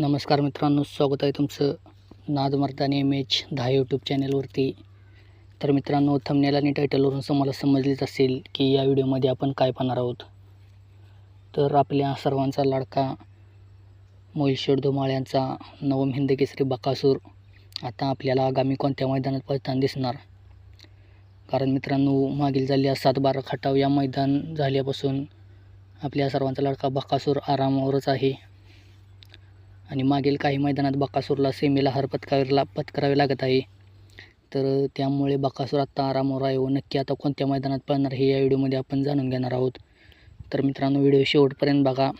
नमस्कार मित्रांनो स्वागत आहे तुमचं नाद मर्दानी एम एच दहा यूट्यूब चॅनलवरती तर मित्रांनो थंबनेल आणि टायटलवरून तुम्हाला समजलेच असेल की या व्हिडिओमध्ये आपण काय पाहणार आहोत. तर आपल्या सर्वांचा लाडका मोहिशेड धुमाळ्यांचा नवम हिंद केसरी बकासूर आता आपल्याला आगामी कोणत्या मैदानात पळताना दिसणार? कारण मित्रांनो मागील झालेल्या सात बारा खटाव या मैदान झाल्यापासून आपल्या सर्वांचा लाडका बकासूर आरामावरच आहे. आणि मागील काही मैदानात बकासूरला सेमीला हार पत्करायला पत्करावे लागत आहे. तर त्यामुळे बकासूर आत्ता आरामावर आहे व नक्की आता कोणत्या मैदानात पळणार हे या व्हिडिओमध्ये आपण जाणून घेणार आहोत. तर मित्रांनो व्हिडिओ शेवटपर्यंत बघा.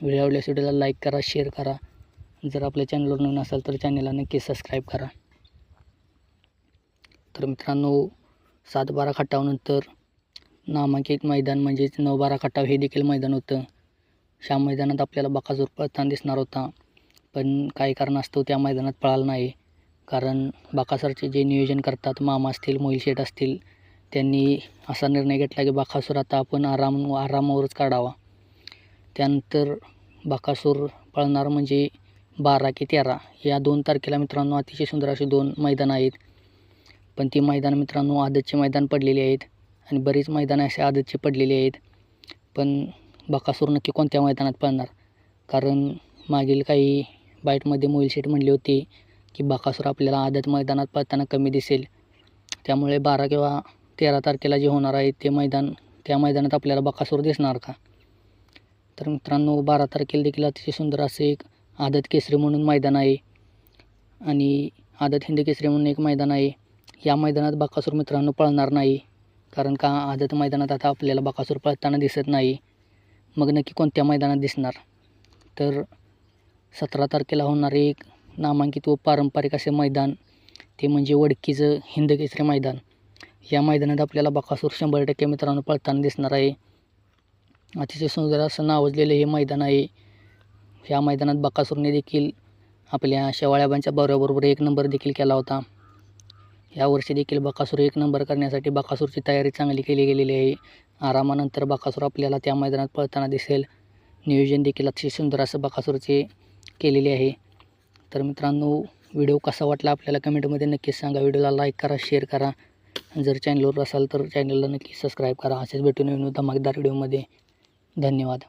व्हिडिओ आवडल्यास व्हिडिओला लाईक करा शेअर करा. जर आपल्या चॅनलवर नवीन असाल तर चॅनलला नक्की सबस्क्राईब करा. तर मित्रांनो सात बारा खटावनंतर नामांकित मैदान म्हणजेच नऊ बारा खटाव हे देखील मैदान होतं. ह्या मैदानात आपल्याला बकासूर पळताना दिसणार होता. पण काही कारणास्तव त्या मैदानात पळाला नाही. कारण बाकासूरचे जे नियोजन करतात मामा असतील मोहिल शेठ असतील त्यांनी असा निर्णय घेतला की बाकासूर आता आपण आराम आरामावरच काढावा. त्यानंतर बाकासूर पळणार म्हणजे बारा की तेरा. या दोन तारखेला मित्रांनो अतिशय सुंदर अशी दोन मैदानं आहेत. पण ती मैदान मित्रांनो आदतचे मैदान पडलेली आहेत आणि बरीच मैदानं असे आदतचे पडलेली आहेत. पण बकासूर नक्की कोणत्या मैदानात पळणार? कारण मागील काही बाईटमध्ये मोहिल शेठ म्हणले होते की बकासूर आपल्याला आदत मैदानात पळताना कमी दिसेल. त्यामुळे बारा किंवा तेरा तारखेला जे होणार आहे ते मैदान त्या मैदानात आपल्याला बकासूर दिसणार का? तर मित्रांनो बारा तारखेला देखील अतिशय सुंदर असे एक आदत केसरी म्हणून मैदान आहे. आणि आदत हिंद केसरी म्हणून एक मैदान आहे. या मैदानात बकासूर मित्रांनो पळणार नाही. कारण का? आदत मैदानात आता आपल्याला बकासूर पळताना दिसत नाही. मग नक्की कोणत्या मैदानात दिसणार? तर सतरा तारखेला होणारे एक नामांकित व पारंपरिक असे मैदान. ते म्हणजे वडकीचं हिंद केसरी मैदान. या मैदानात आपल्याला बकासूर शंभर टक्के मित्रांनो पळताना दिसणार आहे. अतिशय सुंदर असं नावाजलेलं हे मैदान आहे. या मैदानात बकासूरने देखील आपल्या शेवाळ्याबांच्या बरोबरोबर एक नंबर देखील केला होता. यावर्षी देखील बकासूर एक नंबर करण्यासाठी बकासूरची तयारी चांगली केली गेलेली आहे. आरामानंतर बकासूर आपल्याला त्या मैदानात पळताना दिसेल. नियोजन देखील अतिशय सुंदर असं बकासूरचे केलेली आहे. तर मित्रांनो व्हिडिओ कसा वाटला आपल्याला कमेंटमध्ये नक्कीच सांगा. व्हिडिओला लाईक करा शेअर करा. जर चॅनलवर असाल तर चॅनलला नक्की सबस्क्राईब करा. असेच भेटून नवीन धमाकदार व्हिडिओमध्ये धन्यवाद.